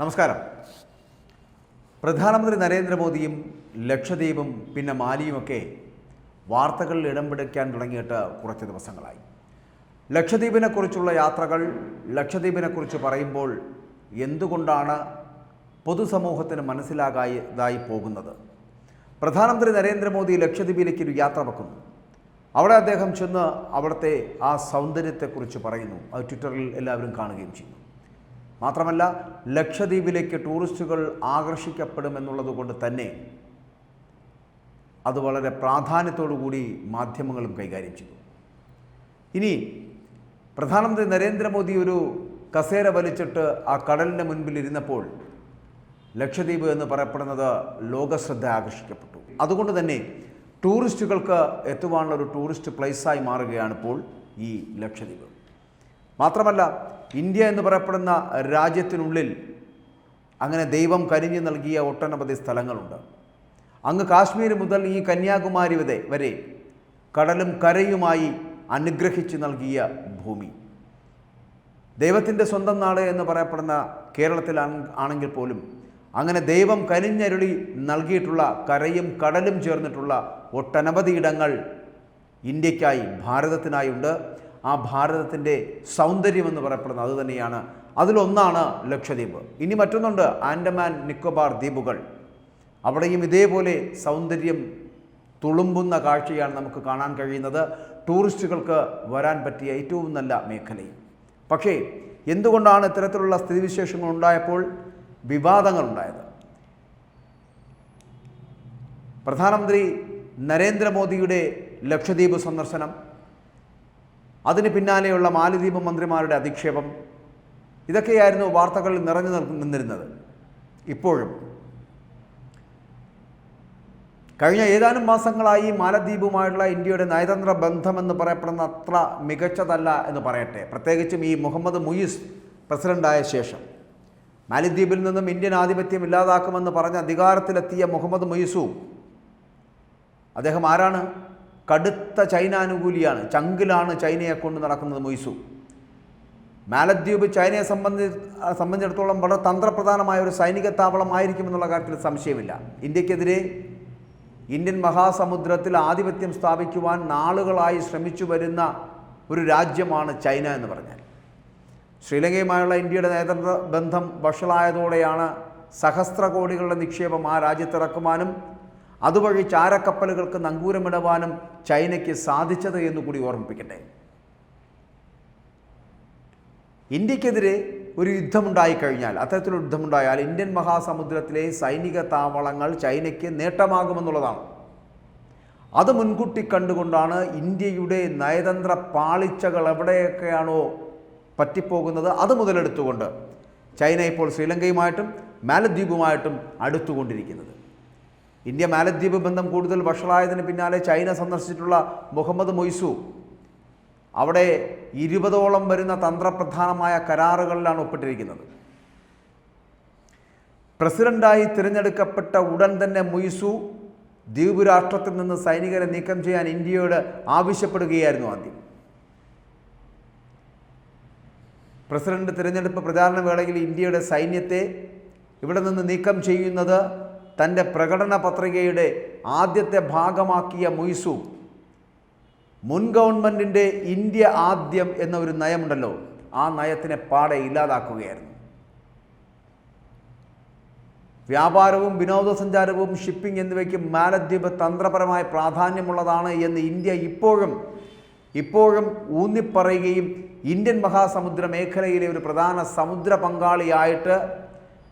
നമസ്കാരം. പ്രധാനമന്ത്രി നരേന്ദ്രമോദിയും ലക്ഷദ്വീപും പിന്നെ മാലിയുമൊക്കെ വാർത്തകളിൽ ഇടം പിടിക്കാൻ തുടങ്ങിയിട്ട് കുറച്ച് ദിവസങ്ങളായി. ലക്ഷദ്വീപിനെക്കുറിച്ചുള്ള യാത്രകൾ ലക്ഷദ്വീപിനെക്കുറിച്ച് പറയുമ്പോൾ എന്തുകൊണ്ടാണ് പൊതുസമൂഹത്തിന് മനസ്സിലാകാതായി പോകുന്നത്? പ്രധാനമന്ത്രി നരേന്ദ്രമോദി ലക്ഷദ്വീപിലേക്ക് ഒരു യാത്ര വെക്കുന്നു. അവിടെ അദ്ദേഹം ചെന്ന് അവിടുത്തെ ആ സൗന്ദര്യത്തെക്കുറിച്ച് പറയുന്നു. അത് ട്വിറ്ററിൽ എല്ലാവരും കാണുകയും ചെയ്യുന്നു. മാത്രമല്ല ലക്ഷദ്വീപിലേക്ക് ടൂറിസ്റ്റുകൾ ആകർഷിക്കപ്പെടുമെന്നുള്ളത് കൊണ്ട് തന്നെ അത് വളരെ കൂടി മാധ്യമങ്ങളും കൈകാര്യം ചെയ്തു. ഇനി പ്രധാനമന്ത്രി നരേന്ദ്രമോദി ഒരു കസേര വലിച്ചിട്ട് ആ കടലിന്റെ മുൻപിൽ ഇരുന്നപ്പോൾ ലക്ഷദ്വീപ് എന്ന് പറയപ്പെടുന്നത് ലോകശ്രദ്ധ ആകർഷിക്കപ്പെട്ടു. അതുകൊണ്ട് തന്നെ ടൂറിസ്റ്റുകൾക്ക് എത്തുവാനുള്ള ഒരു ടൂറിസ്റ്റ് പ്ലേസായി മാറുകയാണ് ഇപ്പോൾ ഈ ലക്ഷദ്വീപ്. മാത്രമല്ല ഇന്ത്യ എന്ന് പറയപ്പെടുന്ന രാജ്യത്തിനുള്ളിൽ അങ്ങനെ ദൈവം കരിഞ്ഞു നൽകിയ ഒട്ടനവധി സ്ഥലങ്ങളുണ്ട്. അങ്ങ് കാശ്മീർ മുതൽ ഈ കന്യാകുമാരി വരെ കടലും കരയുമായി അനുഗ്രഹിച്ചു നൽകിയ ഭൂമി. ദൈവത്തിന്റെ സ്വന്തം നാട് എന്ന് പറയപ്പെടുന്ന കേരളത്തിൽ ആണെങ്കിൽ പോലും അങ്ങനെ ദൈവം കനിഞ്ഞരുളി നൽകിയിട്ടുള്ള കരയും കടലും ചേർന്നിട്ടുള്ള ഒട്ടനവധി ഇടങ്ങൾ ഇന്ത്യക്കായി ഭാരതത്തിനായി ഉണ്ട് ആ ഭാരതത്തിന്റെ സൗന്ദര്യം എന്ന് പറയപ്പെടുന്നത് അതുതന്നെയാണ് അതിലൊന്നാണ് ലക്ഷദ്വീപ്. ഇനി മറ്റൊന്നുണ്ട് ആൻഡമാൻ നിക്കോബാർ ദ്വീപുകൾ. അവിടെയും ഇതേപോലെ സൗന്ദര്യം തുളുമ്പുന്ന കാഴ്ചയാണ് നമുക്ക് കാണാൻ കഴിയുന്നത്. ടൂറിസ്റ്റുകൾക്ക് വരാൻ പറ്റിയ ഏറ്റവും നല്ല മേഖലയും പക്ഷേ എന്തുകൊണ്ടാണ് ഇത്തരത്തിലുള്ള സ്ഥിതിവിശേഷങ്ങൾ ഉണ്ടായപ്പോൾ വിവാദങ്ങൾ വിവാദങ്ങളുണ്ടായത് പ്രധാനമന്ത്രി നരേന്ദ്രമോദിയുടെ ലക്ഷദ്വീപ് സന്ദർശനം അതിന് പിന്നാലെയുള്ള മാലിദ്വീപ് മന്ത്രിമാരുടെ അധിക്ഷേപം. ഇതൊക്കെയായിരുന്നു വാർത്തകളിൽ നിറഞ്ഞു നിന്നിരുന്നത്. ഇപ്പോഴും. കഴിഞ്ഞ ഏതാനും മാസങ്ങളായി മാലദ്വീപുമായുള്ള ഇന്ത്യയുടെ നയതന്ത്ര ബന്ധമെന്ന് പറയപ്പെടുന്ന അത്ര മികച്ചതല്ല എന്ന് പറയട്ടെ. പ്രത്യേകിച്ചും ഈ മുഹമ്മദ് മുയിസ് പ്രസിഡന്റായ ശേഷം. മാലിദ്വീപിൽ നിന്നും ഇന്ത്യൻ ആധിപത്യം ഇല്ലാതാക്കുമെന്ന് പറഞ്ഞ് അധികാരത്തിലെത്തിയ മുഹമ്മദ് മുയിസു. അദ്ദേഹം ആരാണ്? കടുത്ത ചൈന അനുകൂലിയാണ് ചങ്കിലാണ് ചൈനയെ കൊണ്ട് നടക്കുന്നത് മൊയ്സു. മാലദ്വീപ് ചൈനയെ സംബന്ധി സംബന്ധിച്ചിടത്തോളം വളരെ തന്ത്രപ്രധാനമായ ഒരു സൈനിക താവളം ആയിരിക്കുമെന്നുള്ള കാര്യത്തിൽ സംശയമില്ല. ഇന്ത്യക്കെതിരെ ഇന്ത്യൻ മഹാസമുദ്രത്തിൽ ആധിപത്യം സ്ഥാപിക്കുവാൻ നാളുകളായി ശ്രമിച്ചു വരുന്ന ഒരു രാജ്യമാണ് ചൈന എന്ന് പറഞ്ഞാൽ. ശ്രീലങ്കയുമായുള്ള ഇന്ത്യയുടെ നേതൃബന്ധം ബന്ധം വഷളായതോടെയാണ് സഹസ്ര കോടികളുടെ നിക്ഷേപം ആ രാജ്യത്തിറക്കുവാനും അതുവഴി ചാരക്കപ്പലുകൾക്ക് നങ്കൂരമിടുവാനും ചൈനയ്ക്ക് സാധിച്ചത് എന്ന് കൂടി ഓർമ്മിപ്പിക്കട്ടെ. ഇന്ത്യക്കെതിരെ ഒരു യുദ്ധമുണ്ടായിക്കഴിഞ്ഞാൽ അത്തരത്തിലൊരു യുദ്ധമുണ്ടായാൽ ഇന്ത്യൻ മഹാസമുദ്രത്തിലെ സൈനിക താവളങ്ങൾ ചൈനയ്ക്ക് നേട്ടമാകുമെന്നുള്ളതാണ്. അത് മുൻകൂട്ടി കണ്ടുകൊണ്ടാണ് ഇന്ത്യയുടെ നയതന്ത്ര പാളിച്ചകൾ എവിടെയൊക്കെയാണോ പറ്റിപ്പോകുന്നത് അത് മുതലെടുത്തുകൊണ്ട് ചൈന ഇപ്പോൾ ശ്രീലങ്കയുമായിട്ടും മാലദ്വീപുമായിട്ടും അടുത്തുകൊണ്ടിരിക്കുന്നത്. ഇന്ത്യ മാലദ്വീപ് ബന്ധം കൂടുതൽ വഷളായതിന് പിന്നാലെ ചൈന സന്ദർശിച്ചിട്ടുള്ള മുഹമ്മദ് മൊയ്സു. അവിടെ ഇരുപതോളം വരുന്ന തന്ത്രപ്രധാനമായ കരാറുകളിലാണ് ഒപ്പിട്ടിരിക്കുന്നത്. പ്രസിഡന്റായി തിരഞ്ഞെടുക്കപ്പെട്ട ഉടൻ തന്നെ മുയ്സു ദ്വീപ് രാഷ്ട്രത്തിൽ നിന്ന് സൈനികരെ നീക്കം ചെയ്യാൻ ഇന്ത്യയോട് ആവശ്യപ്പെടുകയായിരുന്നു ആദ്യം. പ്രസിഡന്റ് തിരഞ്ഞെടുപ്പ് പ്രചാരണ വേളയിൽ ഇന്ത്യയുടെ സൈന്യത്തെ ഇവിടെ നിന്ന് നീക്കം ചെയ്യുന്നത് തന്റെ പ്രകടന പത്രികയുടെ ആദ്യത്തെ ഭാഗമാക്കിയ മുയ്സു മുൻ ഗവൺമെന്റിന്റെ ഇന്ത്യ ആദ്യം എന്നൊരു നയമുണ്ടല്ലോ ആ നയത്തിനെ പാടെ ഇല്ലാതാക്കുകയായിരുന്നു. വ്യാപാരവും വിനോദസഞ്ചാരവും ഷിപ്പിംഗ് എന്നിവയ്ക്ക് മാലദ്വീപ് തന്ത്രപരമായ പ്രാധാന്യമുള്ളതാണ് എന്ന് ഇന്ത്യ ഇപ്പോഴും ഇപ്പോഴും ഊന്നിപ്പറയുകയും ഇന്ത്യൻ മഹാസമുദ്ര മേഖലയിലെ ഒരു പ്രധാന സമുദ്ര പങ്കാളിയായിട്ട്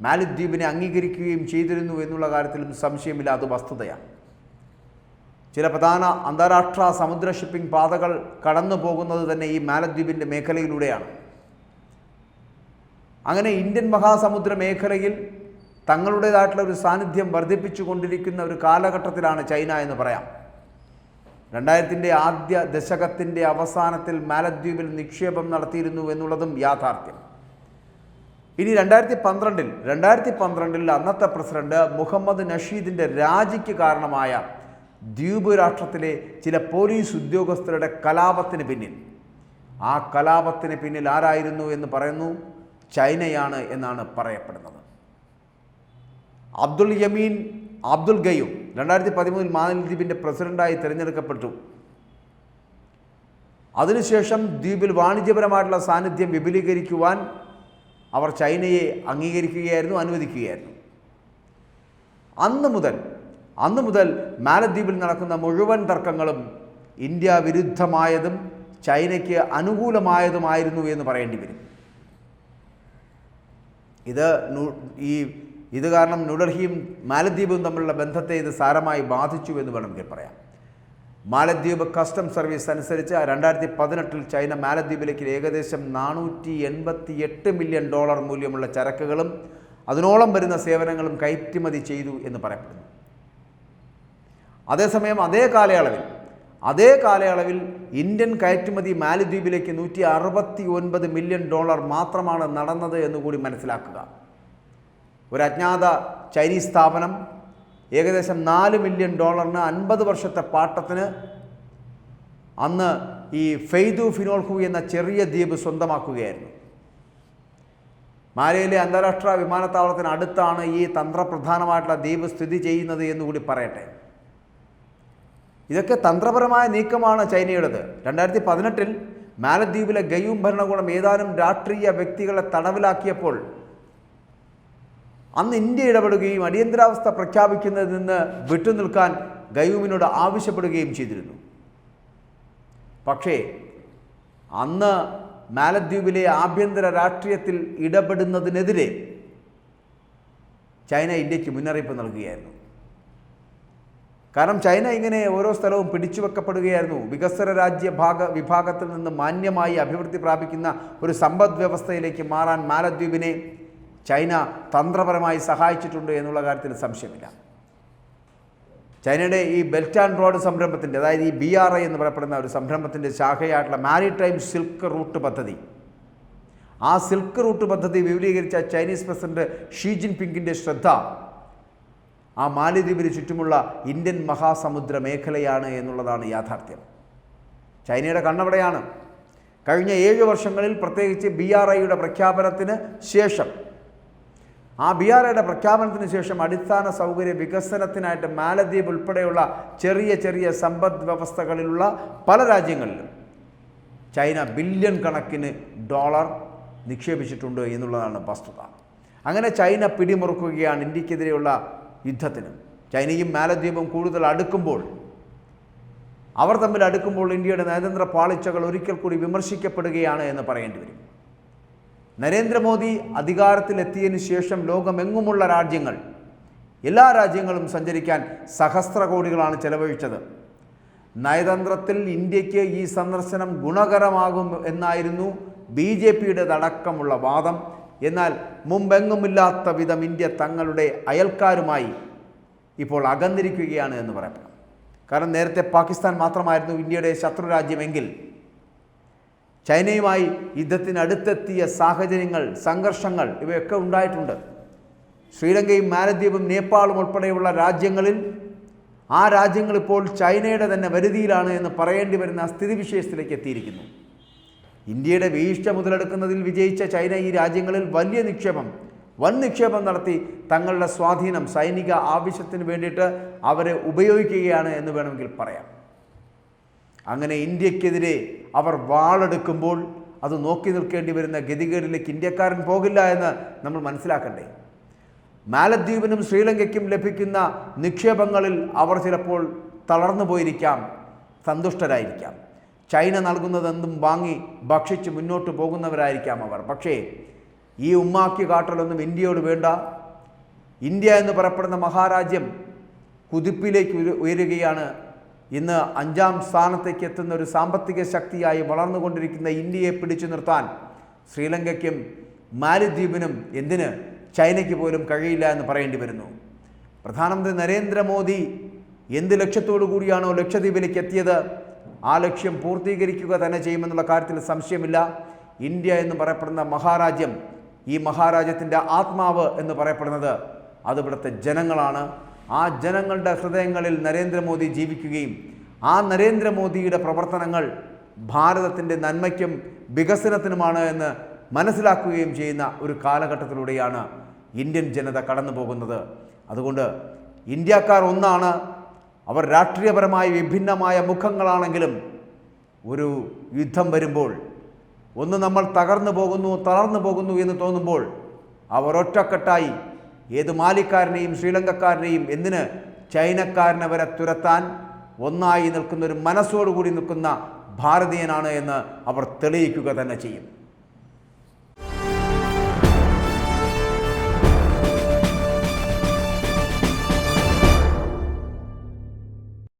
മാലദ്വീപിനെ അംഗീകരിക്കുകയും ചെയ്തിരുന്നു എന്നുള്ള കാര്യത്തിലും സംശയമില്ലാത്ത വസ്തുതയാണ്. ചില പ്രധാന അന്താരാഷ്ട്ര സമുദ്ര ഷിപ്പിംഗ് പാതകൾ കടന്നു പോകുന്നത് തന്നെ ഈ മാലദ്വീപിന്റെ മേഖലയിലൂടെയാണ്. അങ്ങനെ ഇന്ത്യൻ മഹാസമുദ്ര മേഖലയിൽ തങ്ങളുടേതായിട്ടുള്ള ഒരു സാന്നിധ്യം വർദ്ധിപ്പിച്ചുകൊണ്ടിരിക്കുന്ന ഒരു കാലഘട്ടത്തിലാണ് ചൈന എന്ന് പറയാം. രണ്ടായിരത്തിന്റെ ആദ്യ ദശകത്തിന്റെ അവസാനത്തിൽ മാലദ്വീപിൽ നിക്ഷേപം നടത്തിയിരുന്നു എന്നുള്ളതും യാഥാർത്ഥ്യം. ഇനി രണ്ടായിരത്തി പന്ത്രണ്ടിൽ രണ്ടായിരത്തി പന്ത്രണ്ടിൽ അന്നത്തെ പ്രസിഡന്റ് മുഹമ്മദ് നഷീദിന്റെ രാജിക്ക് കാരണമായ ദ്വീപ് രാഷ്ട്രത്തിലെ ചില പോലീസ് ഉദ്യോഗസ്ഥരുടെ കലാപത്തിന് പിന്നിൽ. ആ കലാപത്തിന് പിന്നിൽ ആരായിരുന്നു എന്ന് പറയുന്നു? ചൈനയാണ് എന്നാണ് പറയപ്പെടുന്നത്. അബ്ദുൾ യമീൻ അബ്ദുൽ ഗയും രണ്ടായിരത്തി പതിമൂന്നിൽ മാലദ്വീപിന്റെ പ്രസിഡന്റായി തിരഞ്ഞെടുക്കപ്പെട്ടു. അതിനുശേഷം ദ്വീപിൽ വാണിജ്യപരമായിട്ടുള്ള സാന്നിധ്യം വിപുലീകരിക്കുവാൻ അവർ ചൈനയെ അംഗീകരിക്കുകയായിരുന്നു അനുവദിക്കുകയായിരുന്നു. അന്ന് മുതൽ അന്ന് മുതൽ മാലദ്വീപിൽ നടക്കുന്ന മുഴുവൻ തർക്കങ്ങളും ഇന്ത്യ വിരുദ്ധമായതും ചൈനയ്ക്ക് അനുകൂലമായതുമായിരുന്നു എന്ന് പറയേണ്ടി വരും. ഇത് ഈ ഇത് കാരണം ന്യൂഡൽഹിയും മാലദ്വീപും തമ്മിലുള്ള ബന്ധത്തെ ഇത് സാരമായി ബാധിച്ചു എന്ന് വേണമെങ്കിൽ പറയാം. മാലദ്വീപ് കസ്റ്റം സർവീസ് അനുസരിച്ച് രണ്ടായിരത്തി പതിനെട്ടിൽ ചൈന മാലദ്വീപിലേക്ക് ഏകദേശം നാനൂറ്റി എൺപത്തി എട്ട് മില്യൺ ഡോളർ മൂല്യമുള്ള ചരക്കുകളും അതിനോളം വരുന്ന സേവനങ്ങളും കയറ്റുമതി ചെയ്തു എന്ന് പറയപ്പെടുന്നു. അതേസമയം അതേ കാലയളവിൽ അതേ കാലയളവിൽ ഇന്ത്യൻ കയറ്റുമതി മാലദ്വീപിലേക്ക് നൂറ്റി അറുപത്തി ഒൻപത് മില്യൺ ഡോളർ മാത്രമാണ് നടന്നത് എന്നുകൂടി മനസ്സിലാക്കുക. ഒരു അജ്ഞാത ചൈനീസ് സ്ഥാപനം ഏകദേശം നാല് മില്യൺ ഡോളറിന് അൻപത് വർഷത്തെ പാട്ടത്തിന് അന്ന് ഈ ഫെയ്ദു ഫിനോൾഹു എന്ന ചെറിയ ദ്വീപ് സ്വന്തമാക്കുകയായിരുന്നു. മാലയിലെ അന്താരാഷ്ട്ര വിമാനത്താവളത്തിന് അടുത്താണ് ഈ തന്ത്രപ്രധാനമായിട്ടുള്ള ദ്വീപ് സ്ഥിതി ചെയ്യുന്നത് എന്നുകൂടി പറയട്ടെ. ഇതൊക്കെ തന്ത്രപരമായ നീക്കമാണ് ചൈനയുടേത്. രണ്ടായിരത്തി പതിനെട്ടിൽ മാലദ്വീപിലെ ഗയും ഭരണകൂടം ഏതാനും രാഷ്ട്രീയ വ്യക്തികളെ തടവിലാക്കിയപ്പോൾ അന്ന് ഇന്ത്യ ഇടപെടുകയും അടിയന്തരാവസ്ഥ പ്രഖ്യാപിക്കുന്നതിൽ നിന്ന് വിട്ടുനിൽക്കാൻ ഗയൂമിനോട് ആവശ്യപ്പെടുകയും ചെയ്തിരുന്നു. പക്ഷേ അന്ന് മാലദ്വീപിലെ ആഭ്യന്തര രാഷ്ട്രീയത്തിൽ ഇടപെടുന്നതിനെതിരെ ചൈന ഇന്ത്യയ്ക്ക് മുന്നറിയിപ്പ് നൽകുകയായിരുന്നു. കാരണം ചൈന ഇങ്ങനെ ഓരോ സ്ഥലവും പിടിച്ചു വെക്കപ്പെടുകയായിരുന്നു. വികസന രാജ്യ ഭാഗ വിഭാഗത്തിൽ നിന്ന് മാന്യമായി അഭിവൃദ്ധി പ്രാപിക്കുന്ന ഒരു സമ്പദ് വ്യവസ്ഥയിലേക്ക് മാറാൻ മാലദ്വീപിനെ ചൈന തന്ത്രപരമായി സഹായിച്ചിട്ടുണ്ട് എന്നുള്ള കാര്യത്തിൽ സംശയമില്ല. ചൈനയുടെ ഈ ബെൽറ്റ് ആൻഡ് റോഡ് സംരംഭത്തിന്റെ അതായത് ഈ ബി ആർ ഐ എന്ന് പറയപ്പെടുന്ന ഒരു സംരംഭത്തിന്റെ ശാഖയായിട്ടുള്ള മാരിടൈം സിൽക്ക് റൂട്ട് പദ്ധതി. ആ സിൽക്ക് റൂട്ട് പദ്ധതി വിപുലീകരിച്ച ചൈനീസ് പ്രസിഡന്റ് ഷീ ജിൻ പിങ്ങിന്റെ ശ്രദ്ധ ആ മാലിദ്വീപിന് ചുറ്റുമുള്ള ഇന്ത്യൻ മഹാസമുദ്ര മേഖലയാണ് എന്നുള്ളതാണ് യാഥാർത്ഥ്യം. ചൈനയുടെ കണ്ണവിടെയാണ് കഴിഞ്ഞ ഏഴ് വർഷങ്ങളിൽ പ്രത്യേകിച്ച് ബി ആർ ഐയുടെ പ്രഖ്യാപനത്തിന് ശേഷം ആ ബി ആർ ഐയുടെ പ്രഖ്യാപനത്തിന് ശേഷം അടിസ്ഥാന സൗകര്യ വികസനത്തിനായിട്ട് മാലദ്വീപ് ഉൾപ്പെടെയുള്ള ചെറിയ ചെറിയ സമ്പദ് വ്യവസ്ഥകളിലുള്ള പല രാജ്യങ്ങളിലും ചൈന ബില്യൺ കണക്കിന് ഡോളർ നിക്ഷേപിച്ചിട്ടുണ്ട് എന്നുള്ളതാണ് വസ്തുത. അങ്ങനെ ചൈന പിടിമുറുക്കുകയാണ് ഇന്ത്യക്കെതിരെയുള്ള യുദ്ധത്തിന്. ചൈനയും മാലദ്വീപും കൂടുതൽ അടുക്കുമ്പോൾ അവർ തമ്മിൽ അടുക്കുമ്പോൾ ഇന്ത്യയുടെ നയതന്ത്ര പാളിച്ചകൾ ഒരിക്കൽ കൂടി വിമർശിക്കപ്പെടുകയാണ് എന്ന് പറയേണ്ടി വരും. നരേന്ദ്രമോദി അധികാരത്തിലെത്തിയതിനു ശേഷം ലോകമെങ്ങുമുള്ള രാജ്യങ്ങൾ എല്ലാ രാജ്യങ്ങളും സഞ്ചരിക്കാൻ സഹസ്ര കോടികളാണ് ചെലവഴിച്ചത്. നയതന്ത്രത്തിൽ ഇന്ത്യയ്ക്ക് ഈ സന്ദർശനം ഗുണകരമാകും എന്നായിരുന്നു ബി ജെ പിയുടേതടക്കമുള്ള വാദം. എന്നാൽ മുമ്പെങ്ങുമില്ലാത്ത വിധം ഇന്ത്യ തങ്ങളുടെ അയൽക്കാരുമായി ഇപ്പോൾ അകന്നിരിക്കുകയാണ് എന്ന് പറയപ്പെടാം കാരണം നേരത്തെ പാകിസ്ഥാൻ മാത്രമായിരുന്നു ഇന്ത്യയുടെ ശത്രു രാജ്യമെങ്കിൽ ചൈനയുമായി യുദ്ധത്തിനടുത്തെത്തിയ സാഹചര്യങ്ങൾ സംഘർഷങ്ങൾ ഇവയൊക്കെ ഉണ്ടായിട്ടുണ്ട്. ശ്രീലങ്കയും മാലദ്വീപും നേപ്പാളും ഉൾപ്പെടെയുള്ള രാജ്യങ്ങളിൽ ആ രാജ്യങ്ങൾ ഇപ്പോൾ ചൈനയുടെ തന്നെ വരുതിയിലാണ് എന്ന് പറയേണ്ടി വരുന്ന സ്ഥിതിവിശേഷത്തിലേക്ക് എത്തിയിരിക്കുന്നു. ഇന്ത്യയുടെ വീഴ്ച മുതലെടുക്കുന്നതിൽ വിജയിച്ച ചൈന ഈ രാജ്യങ്ങളിൽ വലിയ നിക്ഷേപം വൻ നിക്ഷേപം നടത്തി തങ്ങളുടെ സ്വാധീനം സൈനിക ആവശ്യത്തിന് വേണ്ടിയിട്ട് അവരെ ഉപയോഗിക്കുകയാണ് എന്ന് വേണമെങ്കിൽ പറയാം. അങ്ങനെ ഇന്ത്യക്കെതിരെ അവർ വാളെടുക്കുമ്പോൾ അത് നോക്കി നിൽക്കേണ്ടി വരുന്ന ഗതികേടിലേക്ക് ഇന്ത്യക്കാരൻ പോകില്ല എന്ന് നമ്മൾ മനസ്സിലാക്കണ്ടേ? മാലദ്വീപിനും ശ്രീലങ്കയ്ക്കും ലഭിക്കുന്ന നിക്ഷേപങ്ങളിൽ അവർ ചിലപ്പോൾ തളർന്നു പോയിരിക്കാം സന്തുഷ്ടരായിരിക്കാം. ചൈന നൽകുന്നതെന്തും വാങ്ങി ഭക്ഷിച്ച് മുന്നോട്ട് പോകുന്നവരായിരിക്കാം അവർ. പക്ഷേ ഈ ഉമ്മാക്കി കാട്ടലൊന്നും ഇന്ത്യയോട് വേണ്ട. ഇന്ത്യ എന്ന് പറയപ്പെടുന്ന മഹാരാജ്യം കുതിപ്പിലേക്ക് ഉയരുകയാണ് ഇന്ന് അഞ്ചാം സ്ഥാനത്തേക്ക് എത്തുന്ന ഒരു സാമ്പത്തിക ശക്തിയായി വളർന്നുകൊണ്ടിരിക്കുന്ന ഇന്ത്യയെ പിടിച്ചു നിർത്താൻ ശ്രീലങ്കയ്ക്കും മാലിദ്വീപിനും എന്തിന് ചൈനയ്ക്ക് പോലും കഴിയില്ല എന്ന് പറയേണ്ടി വരുന്നു. പ്രധാനമന്ത്രി നരേന്ദ്രമോദി എന്ത് ലക്ഷ്യത്തോടു കൂടിയാണോ ലക്ഷദ്വീപിലേക്ക് എത്തിയത്? ആ ലക്ഷ്യം പൂർത്തീകരിക്കുക തന്നെ ചെയ്യുമെന്നുള്ള കാര്യത്തിൽ സംശയമില്ല. ഇന്ത്യ എന്ന് പറയപ്പെടുന്ന മഹാരാജ്യം ഈ മഹാരാജ്യത്തിന്റെ ആത്മാവ് എന്ന് പറയപ്പെടുന്നത് അതിവിടുത്തെ ജനങ്ങളാണ്. ആ ജനങ്ങളുടെ ഹൃദയങ്ങളിൽ നരേന്ദ്രമോദി ജീവിക്കുകയും ആ നരേന്ദ്രമോദിയുടെ പ്രവർത്തനങ്ങൾ ഭാരതത്തിന്റെ നന്മയ്ക്കും വികസനത്തിനുമാണ് എന്ന് മനസ്സിലാക്കുകയും ചെയ്യുന്ന ഒരു കാലഘട്ടത്തിലൂടെയാണ് ഇന്ത്യൻ ജനത കടന്നു പോകുന്നത്. അതുകൊണ്ട് ഇന്ത്യക്കാർ ഒന്നാണ് അവർ രാഷ്ട്രീയപരമായി വിഭിന്നമായ മുഖങ്ങളാണെങ്കിലും ഒരു യുദ്ധം വരുമ്പോൾ ഒന്ന് നമ്മൾ തകർന്നു പോകുന്നു തളർന്നു പോകുന്നു എന്ന് തോന്നുമ്പോൾ അവർ ഒറ്റക്കെട്ടായി ഏത് മാലിക്കാരനെയും ശ്രീലങ്കക്കാരനെയും എന്തിന് ചൈനക്കാരനെ വരെ തുരത്താൻ ഒന്നായി നിൽക്കുന്ന ഒരു മനസ്സോടുകൂടി നിൽക്കുന്ന ഭാരതീയനാണ് എന്ന് അവർ തെളിയിക്കുക തന്നെ ചെയ്യും.